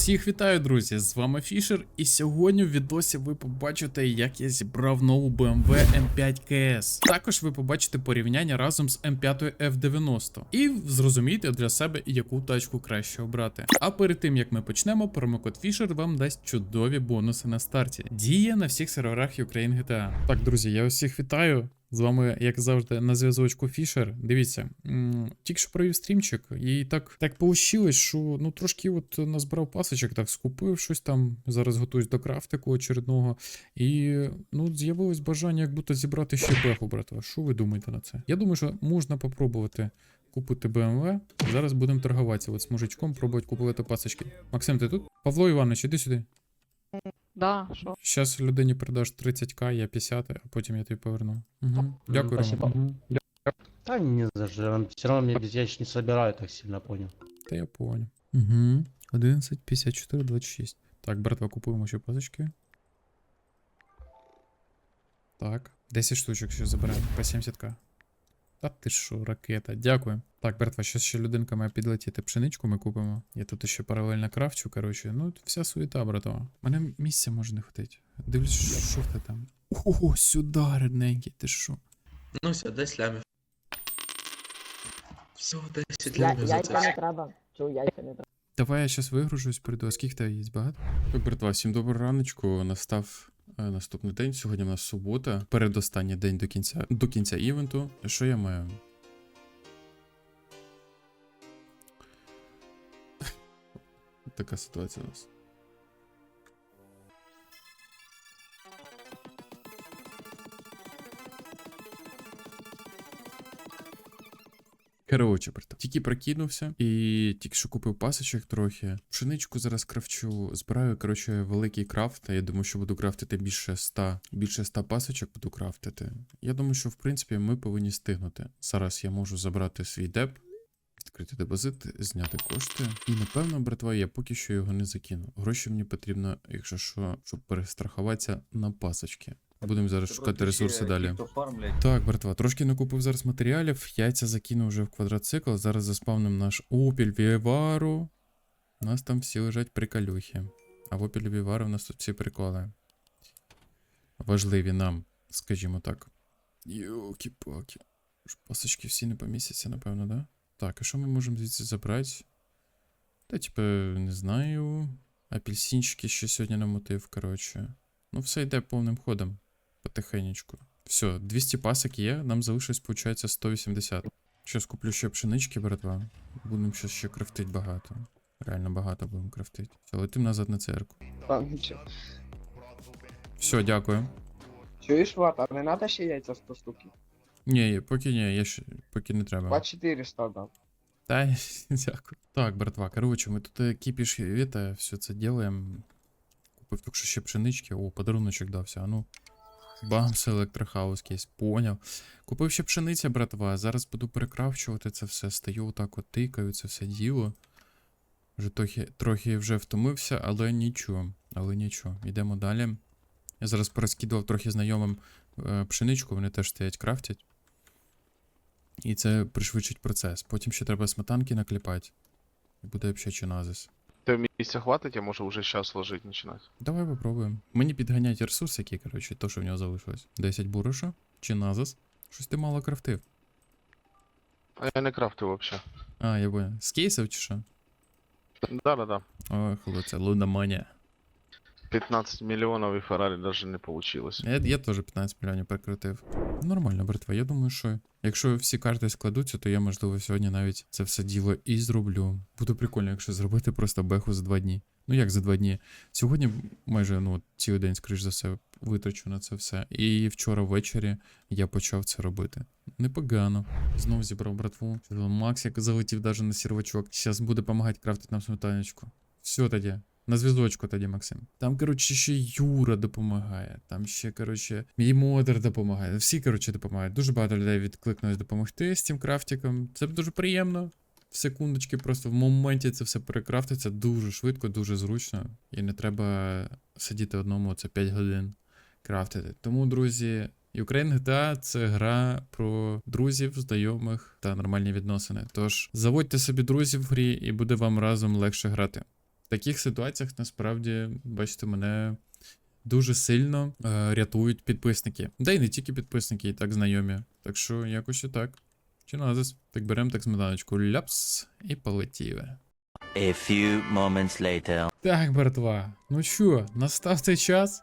Всіх вітаю, друзі! З вами Фішер, і сьогодні в відосі ви побачите, як я зібрав нову BMW M5 KS. Також ви побачите порівняння разом з M5 F90 і зрозумієте для себе, яку тачку краще обрати. А перед тим як ми почнемо, промокод Фішер вам дасть чудові бонуси на старті. Діє на всіх серверах Ukraine GTA. Так, друзі, я усіх вітаю. З вами, як завжди, на зв'язочку Фішер. Дивіться, тільки що провів стрімчик, і так так получилось, що ну трошки от назбирав пасочок, так скупив щось там. Зараз готуюсь до крафтику очередного. І ну, з'явилось бажання, як будто зібрати ще беху, братва. Що ви думаєте на це? Я думаю, що можна попробувати купити BMW. Зараз будемо торгуватися от з мужичком, пробувати купувати пасочки. Максим, ти тут? Павло Іванович, іди сюди. Да, що? Щас людині передаш 30к, я 50, а потім я тобі поверну. Угу. Дякую, спасибо. Рома. Мгм. Да не за что, все равно мне без яич не собирают, так сильно понял. Та я понял. Угу. 11, 54, 26. Так, братва, купуємо ще пасочки. Так. 10 штучок ще забираємо. По 70к. Та ти що, ракета. Дякую. Так, братва, щас ще людинка має підлетіти пшеничку, ми купимо. Я тут ще паралельно крафчу, коротше. Ну, вся суєта, братва. Мене місця може не хватить. Дивлюсь, що ти там. О, сюди, рідненький, ти що? Ну все, 10 лямів. Всього 10 Я, лямів за яйця не це. треба. Чув, яйця не треба. Давай я зараз вигружусь, прийду. А скільки тебе є багато? Так, братва, всім доброго раночку. Настав наступний день. Сьогодні в нас субота. Передостанній день до кінця до кінця івенту. Що я маю? Така ситуація у нас. Короче, братан, тільки прокинувся і тільки що купив пасочок трохи. Пшеничку зараз крафчу. Збираю, коротше, великий крафт. Я думаю, що буду крафтити більше 100, більше 100 пасочок буду крафтити. Я думаю, що в принципі ми повинні стигнути. Зараз я можу забрати свій деп, відкрити депозит, зняти кошти. І напевно, братва, я поки що його не закину. Гроші мені потрібно, якщо що, щоб перестрахуватися на пасочки. Будемо зараз шукати ресурси далі. Так, братва, трошки накупив зараз матеріалів, яйця закинув вже в квадроцикл. Зараз заспавним наш Opel Vivaro. У нас там всі лежать приколюхи. А в Opel Vivaro у нас тут всі приколи. Важливі нам, скажімо так. Йоки-паки. Пасочки всі не помістяться, напевно, да? Так, а що ми можемо звідси забрати? Та, типу, не знаю. Апельсинчики ще сьогодні намотив, коротше. Ну, все йде повним ходом. Потихенечку. Все, 200 пасок є, нам залишилось, виходить, 180. Щас куплю ще пшенички, братва. Будемо щас ще крафтити багато. Реально багато будемо крафтити. Все, летим назад на церкву. Все, дякую. Чуєш, Влад, а не надо ще яйця 100 штуки? Ні, поки ні, я ще, поки не треба. По 400 дам. Та, дякую. Так, братва, короче, ми тут е, кипіш это, все це делаем. Купив тільки що ще пшенички. О, подаруночок дався. А ну. Бамс електрохаус кейс, поняв. Купив ще пшениця, братва. Зараз буду перекравчувати це все. Стою отак от тикаю, це все діло. Вже трохи, трохи вже втомився, але нічого. Але нічого. Йдемо далі. Я зараз порозкидував трохи знайомим е, пшеничку, вони теж стоять крафтять. І це пришвидшить процес. Потім ще треба сметанки накліпати. І буде взагалі чиназис. Тебе місця хватить, я можу вже зараз ложити починати. Давай попробуємо. Мені підганять ресурс, який, коротше, то, що в нього залишилось. 10 буруша чи назас. Щось ти мало крафтив. А я не крафтив взагалі. А, я понял. З кейсів чи що? Да-да-да. Ой, хлопці, луноманія. 15 мільйонів і Феррарі навіть не вийшло. Я, я теж 15 мільйонів прикрутив. Нормально, братва. Я думаю, що якщо всі карти складуться, то я, можливо, сьогодні навіть це все діло і зроблю. Буде прикольно, якщо зробити просто беху за два дні. Ну як за два дні? Сьогодні майже ну, цілий день, скоріш за все, витрачу на це все. І вчора ввечері я почав це робити. Непогано. Знову зібрав братву. Макс як залетів даже на сервачок. Зараз буде допомагати крафтити нам сметаночку. Все тоді. На зв'язочку тоді, Максим. Там, коротше, ще Юра допомагає. Там ще, коротше, мій модер допомагає. Всі, коротше, допомагають. Дуже багато людей відкликнулось допомогти з цим крафтиком. Це дуже приємно. В секундочки, просто в моменті це все перекрафтиться дуже швидко, дуже зручно. І не треба сидіти одному це 5 годин крафтити. Тому, друзі, Ukraine GTA — це гра про друзів, знайомих та нормальні відносини. Тож заводьте собі друзів в грі, і буде вам разом легше грати. Таких ситуаціях насправді, бачите, мене дуже сильно е, рятують підписники. Да й не тільки підписники, і так знайомі. Так що якось і так. Чи назис? Так беремо так сметаночку. Ляпс і полетіли. A few moments later. Так, братва, ну що, настав цей час.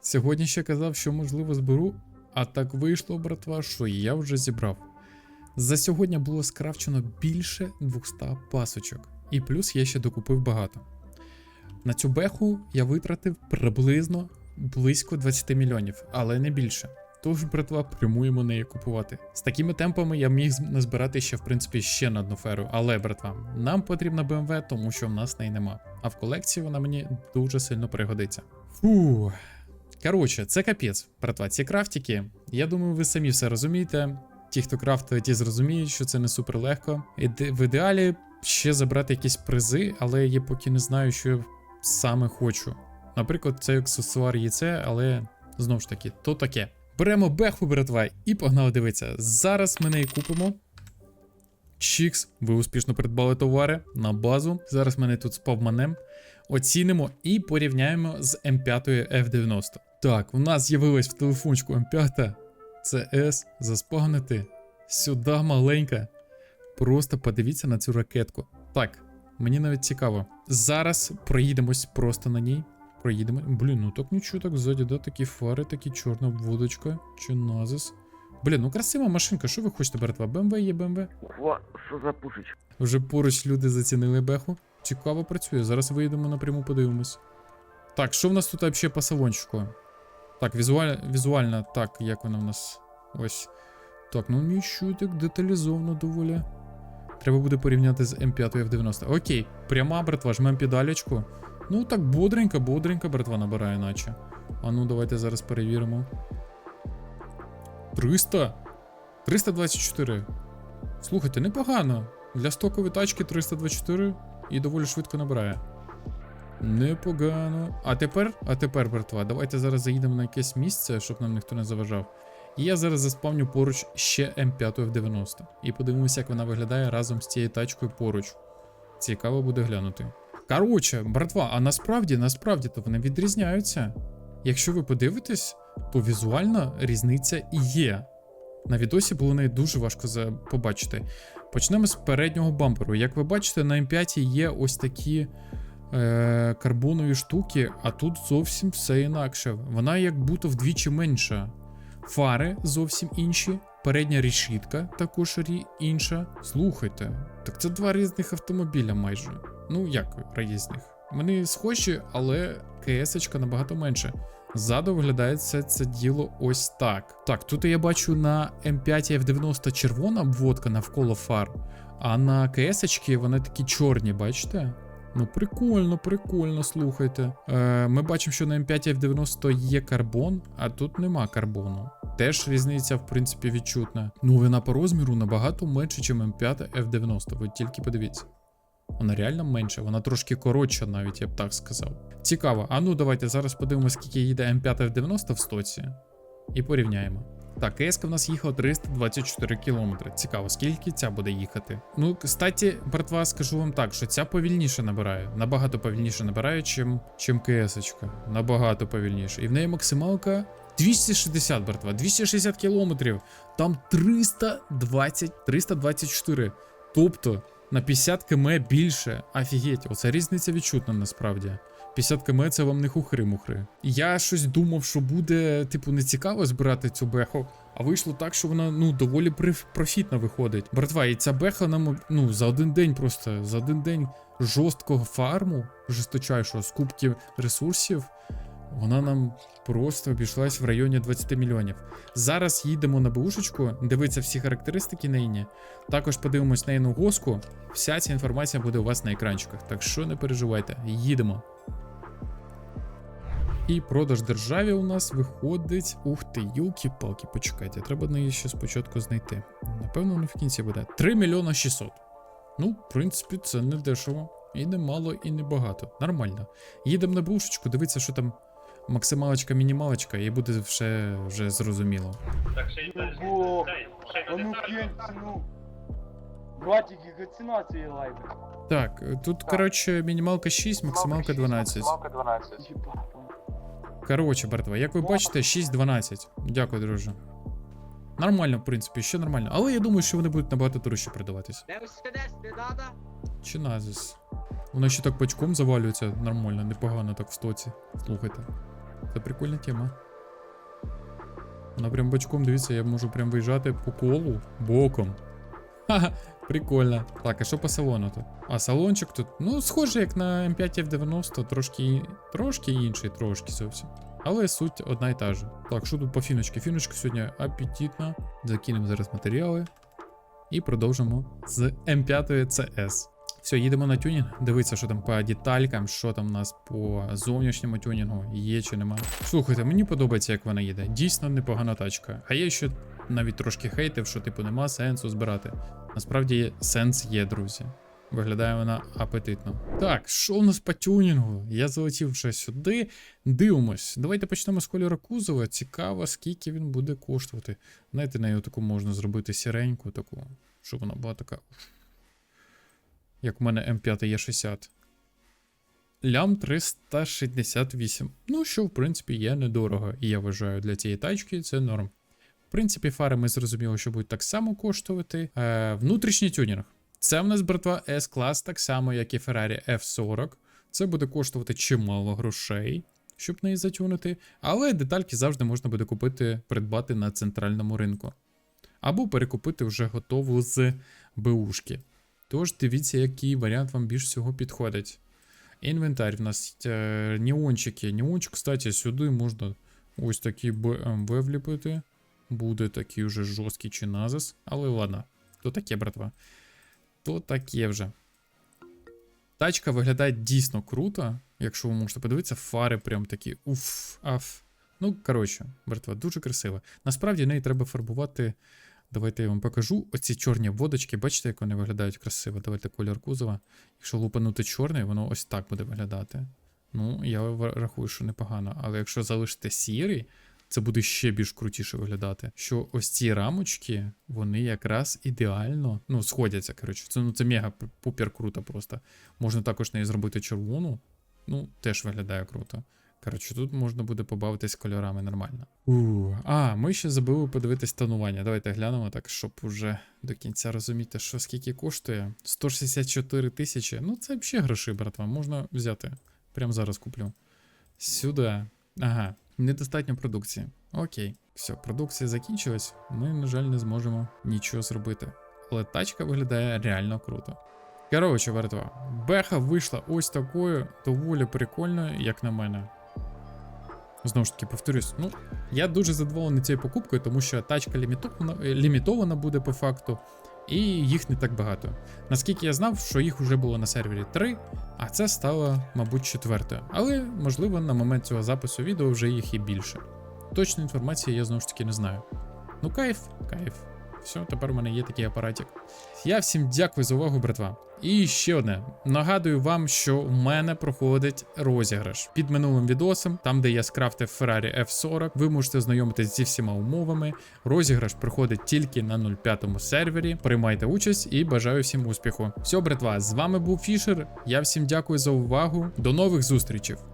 Сьогодні ще казав, що можливо зберу, а так вийшло, братва, що я вже зібрав. За сьогодні було скрафчено більше 200 пасочок, і плюс я ще докупив багато. На цю беху я витратив приблизно близько 20 мільйонів, але не більше. Тож, братва, прямуємо неї купувати. З такими темпами я міг назбирати ще, в принципі, ще на одну феру. Але, братва, нам потрібна BMW, тому що в нас неї нема. А в колекції вона мені дуже сильно пригодиться. Фу. Коротше, це капець, братва. Ці крафтики. Я думаю, ви самі все розумієте. Ті, хто крафтує, ті зрозуміють, що це не супер легко. Іде- В ідеалі ще забрати якісь призи, але я поки не знаю, що саме хочу. Наприклад, це аксесуар яйце, але знову ж таки, то таке. Беремо беху, братва, і погнали дивитися. Зараз ми неї купимо. Чікс, ви успішно придбали товари на базу. Зараз мене тут спавманем. Оцінимо і порівняємо з М5 F90. Так, у нас з'явилась в телефончику М5. Це S, заспавнити. Сюди маленька. Просто подивіться на цю ракетку. Так, мені навіть цікаво. Зараз проїдемось просто на ній. Проїдемо. Блін, ну так нічого, так ззаді, да, такі фари, такі чорна обводочка, чи назис. Блін, ну красива машинка, що ви хочете, братва? БМВ є БМВ. О, що за пушечка? Вже поруч люди зацінили беху. Цікаво працює. Зараз виїдемо напряму, подивимось. Так, що в нас тут взагалі по салончику? Так, візуально, візуально, так, як вона в нас. Ось. Так, ну нічого так деталізовано доволі. Треба буде порівняти з М5 F90. Окей, пряма, братва, жмем педалечку. Ну так бодренько, бодренько, братва, набирає, наче. А ну, давайте зараз перевіримо. 300? 324. Слухайте, непогано. Для стокової тачки 324 і доволі швидко набирає. Непогано. А тепер, а тепер, братва, давайте зараз заїдемо на якесь місце, щоб нам ніхто не заважав. І я зараз заспавню поруч ще М5 F90. І подивимося, як вона виглядає разом з цією тачкою поруч. Цікаво буде глянути. Коротше, братва, а насправді, насправді то вони відрізняються. Якщо ви подивитесь, то візуально різниця і є. На відосі було не дуже важко побачити. Почнемо з переднього бамперу. Як ви бачите, на М5 є ось такі е, карбонові штуки, а тут зовсім все інакше. Вона як будто вдвічі менша. Фари зовсім інші, передня рішітка також інша. Слухайте, так це два різних автомобіля майже. Ну як різних? Вони схожі, але КС набагато менше. Ззаду виглядає все це діло ось так. Так, тут я бачу на М5 F90 червона обводка навколо фар, а на КС вони такі чорні, бачите? Ну, прикольно, прикольно, слухайте. Е, ми бачимо, що на М5 F90 є карбон, а тут нема карбону. Теж різниця, в принципі, відчутна. Ну, вона по розміру набагато менше, ніж М5 F90. Ви тільки подивіться. Вона реально менша, вона трошки коротша, навіть я б так сказав. Цікаво. А ну давайте зараз подивимося, скільки їде М5 F90 в стоці. І порівняємо. Так, КС в нас їхала 324 км. Цікаво, скільки ця буде їхати. Ну, кстати, братва, скажу вам так, що ця повільніше набирає. Набагато повільніше набирає, чим, чим КС. Набагато повільніше. І в неї максималка 260, братва, 260 кілометрів. Там 320, 324. Тобто на 50 км більше. Офігеть, оце різниця відчутна насправді. 50 км це вам не хухри-мухри. Я щось думав, що буде, типу, не цікаво збирати цю беху, а вийшло так, що вона ну доволі профітна виходить. Братва, і ця беха нам ну за один день просто за один день жорсткого фарму, жорсточайшого скупки ресурсів. Вона нам просто обійшлась в районі 20 мільйонів. Зараз їдемо на бушечку, дивитися всі характеристики неї. Також подивимось на її госку. Вся ця інформація буде у вас на екранчиках, так що не переживайте, їдемо. І продаж державі у нас виходить. Ух ти, юлки-палки, почекайте, треба неї ще спочатку знайти. Напевно, воно в кінці буде. 3 мільйона 600. Ну, в принципі, це не дешево. І не мало, і не багато. Нормально. Їдемо на бушечку, дивитися, що там максималочка, мінімалочка, і буде вже, вже зрозуміло. А ну кинь ціну. Братик, яка ціна цієї лайки? Так, тут, коротше, мінімалка 6, максималка 12. Коротше, братва, як ви бачите, 6-12. Дякую, друже. Нормально, в принципі, ще нормально. Але я думаю, що вони будуть набагато дорожче продаватись. Чи назис? Воно ще так бачком завалюється нормально, непогано так в стоці. Слухайте. Це прикольна тема. Вона прям бачком, дивіться, я можу прям виїжджати по колу боком. Ха-ха, прикольно. Так, а що по салону тут? А салончик тут, ну, схоже, як на М5 F90, трошки, трошки інший, трошки зовсім. Але суть одна і та же. Так, що тут по фіночці? Фіночка сьогодні апетитна. Закинемо зараз матеріали. І продовжимо з М5 CS. Все, їдемо на тюнінг. Дивіться, що там по деталькам, що там у нас по зовнішньому тюнінгу, є чи нема. Слухайте, мені подобається, як вона їде. Дійсно непогана тачка. А я ще навіть трошки хейтив, що типу нема сенсу збирати. Насправді сенс є, друзі. Виглядає вона апетитно. Так, що у нас по тюнінгу? Я залетів вже сюди. Дивимось. Давайте почнемо з кольору кузова. Цікаво, скільки він буде коштувати. Знаєте, нею таку можна зробити сіреньку, таку, щоб вона була така. Як в мене М5 є 60. Лям 368. Ну, що, в принципі, є недорого. І я вважаю, для цієї тачки це норм. В принципі, фари ми зрозуміли, що будуть так само коштувати. Е, внутрішній тюнінг. Це в нас братва S-клас, так само, як і Ferrari F40. Це буде коштувати чимало грошей, щоб неї затюнити. Але детальки завжди можна буде купити, придбати на центральному ринку. Або перекупити вже готову з БУшки. Тож дивіться, який варіант вам більш всього підходить. Інвентар в нас е, неончики. Неончик, кстати, сюди можна ось такий BMW вліпити. Буде такий вже жорсткий чи назис. Але ладно, то таке, братва. То таке вже. Тачка виглядає дійсно круто, якщо ви можете подивитися, фари прям такі уф, аф. Ну, коротше, братва, дуже красиво. Насправді неї треба фарбувати. Давайте я вам покажу. Оці чорні водочки, бачите, як вони виглядають красиво. Давайте колір кузова. Якщо лупанути чорний, воно ось так буде виглядати. Ну, я рахую, що непогано. Але якщо залишити сірий, це буде ще більш крутіше виглядати. Що ось ці рамочки, вони якраз ідеально ну, сходяться. Коротше, це ну це мега пупер круто просто. Можна також неї зробити червону. Ну, теж виглядає круто. Коротше, тут можна буде побавитись кольорами нормально. У, а, ми ще забули подивитись тонування. Давайте глянемо так, щоб уже до кінця розуміти, що скільки коштує. 164 тисячі. Ну, це взагалі гроші, братва. Можна взяти. Прямо зараз куплю. Сюди. Ага, недостатньо продукції. Окей, все, продукція закінчилась. Ми, на жаль, не зможемо нічого зробити. Але тачка виглядає реально круто. Коротше, братва, беха вийшла ось такою, доволі прикольною, як на мене. Знову ж таки, повторюсь, ну, я дуже задоволений цією покупкою, тому що тачка лімітована, е, лімітована буде по факту, і їх не так багато. Наскільки я знав, що їх вже було на сервері 3, а це стало, мабуть, четвертою. Але, можливо, на момент цього запису відео вже їх і більше. Точної інформації я знову ж таки не знаю. Ну, кайф, кайф. Все, тепер у мене є такий апаратик. Я всім дякую за увагу, братва. І ще одне. Нагадую вам, що у мене проходить розіграш під минулим відосом, там де я скрафтив Ferrari F40. Ви можете знайомитись зі всіма умовами. Розіграш проходить тільки на 05 сервері. Приймайте участь і бажаю всім успіху. Все, братва, з вами був Фішер. Я всім дякую за увагу. До нових зустрічей.